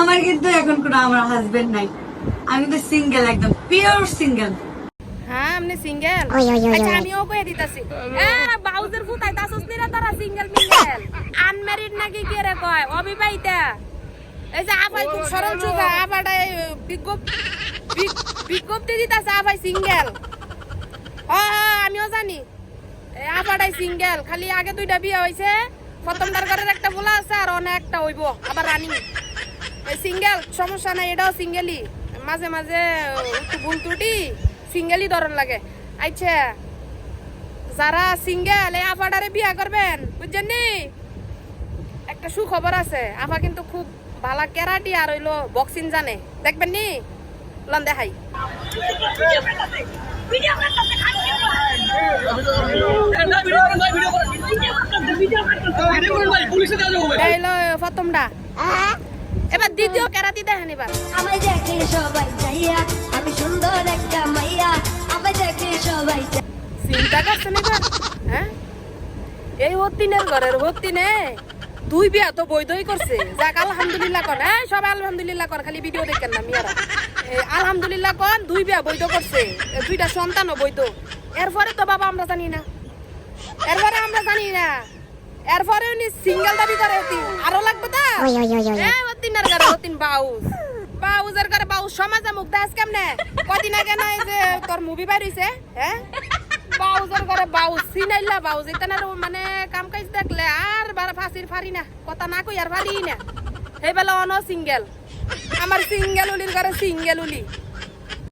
আমার কিন্তু এখন কোনো আমার হাজবেন্ড নাই। আমি তো সিঙ্গেল একদম পিওর সিঙ্গেল হ্যাঁ আপনি সিঙ্গেল ওই, আচ্ছা আমিও কয়ে দিতাছি। এ বাউজের ফুতাই তাসস নিরা তারা সিঙ্গেল মিঙ্গেল আনম্যারিড নাকি কি রে কয়? অবিবাহিতা? এই যে আপাই খুব সরল চোখা আপাটা বিজ্ঞপ বিজ্ঞপ্তি দিতাছে আপাই সিঙ্গেল ও আমিও জানি। আপাটাই সিঙ্গেল খালি আগে দুইটা বিয়ে হয়েছে প্রথমটার ঘরের একটা বলা আছে আর অনেক একটা হইব আবার রানিং। সিঙ্গেল সমস্যা নাই এটাও সিঙ্গেলই। মাঝে মাঝে একটু ভুল ত্রুটি সিঙ্গেলই ধরন লাগে। আচ্ছা যারা সিঙ্গেল এই আপাটারে বিয়া করবেন বুঝছেন নি? একটা সুখবর আছে আপা কিন্তু খুব ভালা কেরাটি আর হইল বক্সিং জানে। দেখবেন নি? লন দেখাই। প্রথমটা। এবার দ্বিতীয় কেরাটি দেখেন এবার। আমায় দেখে সবাই চাইয়া আমি সুন্দর একটা মাইয়া আমায় দেখে সবাই চিন্তা করছেন এবার? হ্যাঁ? এই হতিনের ঘরের দুই বিয়া তো বৈধই করছে। যাক আলহামদুলিল্লাহ কর। হ্যাঁ সব আলহামদুলিল্লাহ কর খালি ভিডিও দেখেন না মিয়ারা। এ, আলহামদুলিল্লাহ কর দুই বিয়া বৈধ করছে। দুইটা সন্তানও বৈধ। এরপরে তো বাবা আমরা জানি না। এরপরে আমরা জানি না। এরপরে উনি সিঙ্গেল দাবি করে আরও লাগবে তা? হতিনের ঘরে হতিন বাউস। বাউজের ঘরে বাউস সমাজে মুখ দাস কেমনে? কদিন আগে না যে তোর মুভি বাইর হইছে হ্যাঁ বাউজের ঘরে বাউস, সিনাইলা বাউজ ইতানার মানে কাম কাজ দেখলে আর বার ফাঁসির ফারি না, কথা না কই আর ফারি না। সেই বেলা অন সিঙ্গেল, আমার সিঙ্গেল উলির ঘরে সিঙ্গেল উলি।